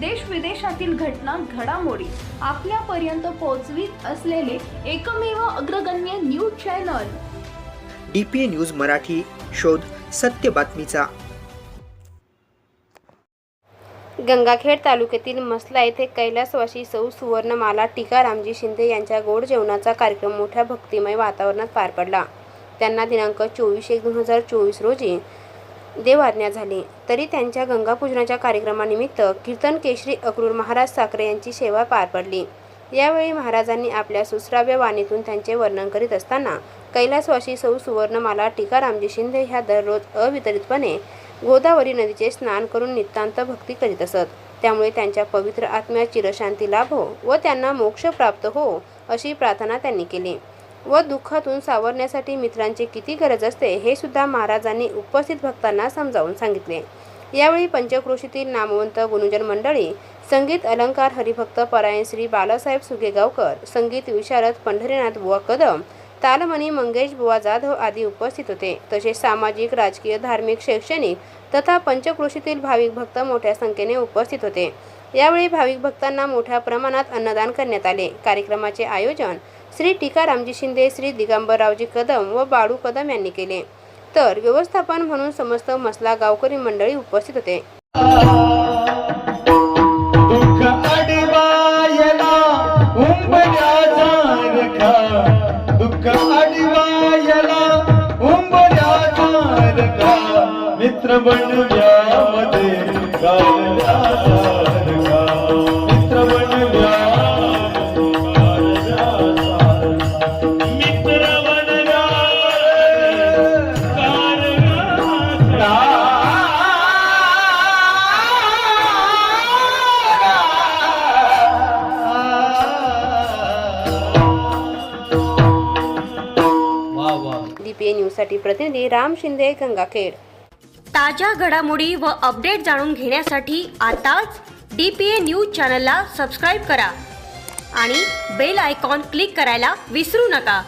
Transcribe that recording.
देश विदेशातील घटना घडामोडी आपल्यापर्यंत पोहोचवीत असलेले एकमेव अग्रगण्य news channel. D P A news Marathi शोध सत्य बातमीचा. गंगाखेड तालुक्यातील मसला येथे कैलासवासी सौ सुवर्णमाला टीकारामजी शिंदे यांच्या गोड जेवणाचा कार्यक्रम मोठ्या भक्तिमय वातावरणात पार पडला. त्यांना दिनांक चोवीस एक दोन हजार चोवीस रोजी देवाज्ञा झाली. तरी त्यांच्या गंगापूजनाच्या कार्यक्रमानिमित्त कीर्तन केशरी अक्रूर महाराज साखरे यांची सेवा पार पडली. यावेळी महाराजांनी आपल्या सुसराव्या वाणीतून त्यांचे वर्णन करीत असताना कैलासवासी सौ सुवर्णमाला टीकारामजी शिंदे ह्या दररोज अवितरितपणे गोदावरी नदीचे स्नान करून नितांत भक्ती करीत असत. त्यामुळे त्यांच्या पवित्र आत्म्यात चिरशांती लाभो व त्यांना मोक्ष प्राप्त हो अशी प्रार्थना त्यांनी केली. व दुःखातून सावरण्यासाठी मित्रांची किती गरज असते हे सुद्धा महाराजांनी उपस्थित भक्तांना समजावून सांगितले. यावेळी पंचक्रोशीतील नामवंत गुणुजन मंडळी संगीत अलंकार हरिभक्त परायण श्री बालासाहेब सुगेगावकर संगीत विशारद पंढरीनाथ बुवा कदम तालमणी मंगेश बुवा जाधव आदी उपस्थित होते. तसेच सामाजिक राजकीय धार्मिक शैक्षणिक तथा पंचक्रोशीतील भाविक भक्त मोठ्या संख्येने उपस्थित होते. यावेळी भाविक भक्तांना मोठ्या प्रमाणात अन्नदान करण्यात आले. कार्यक्रमाचे आयोजन श्री टीकारामजी शिंदे श्री दिगंबररावजी कदम व बाळू कदम यांनी केले. तर व्यवस्थापन म्हणून समस्त मसला गावकरी मंडळी उपस्थित होते. दुःख अडवायला उंबऱ्याचा वा वा. डीपीए न्यूजसाठी प्रतिनिधी राम शिंदे गंगाखेड. ताज्या घडामोडी व अपडेट जाणून घेण्यासाठी आताच डी पी ए न्यूज चॅनलला सबस्क्राईब करा आणि बेल आयकॉन क्लिक करायला विसरू नका.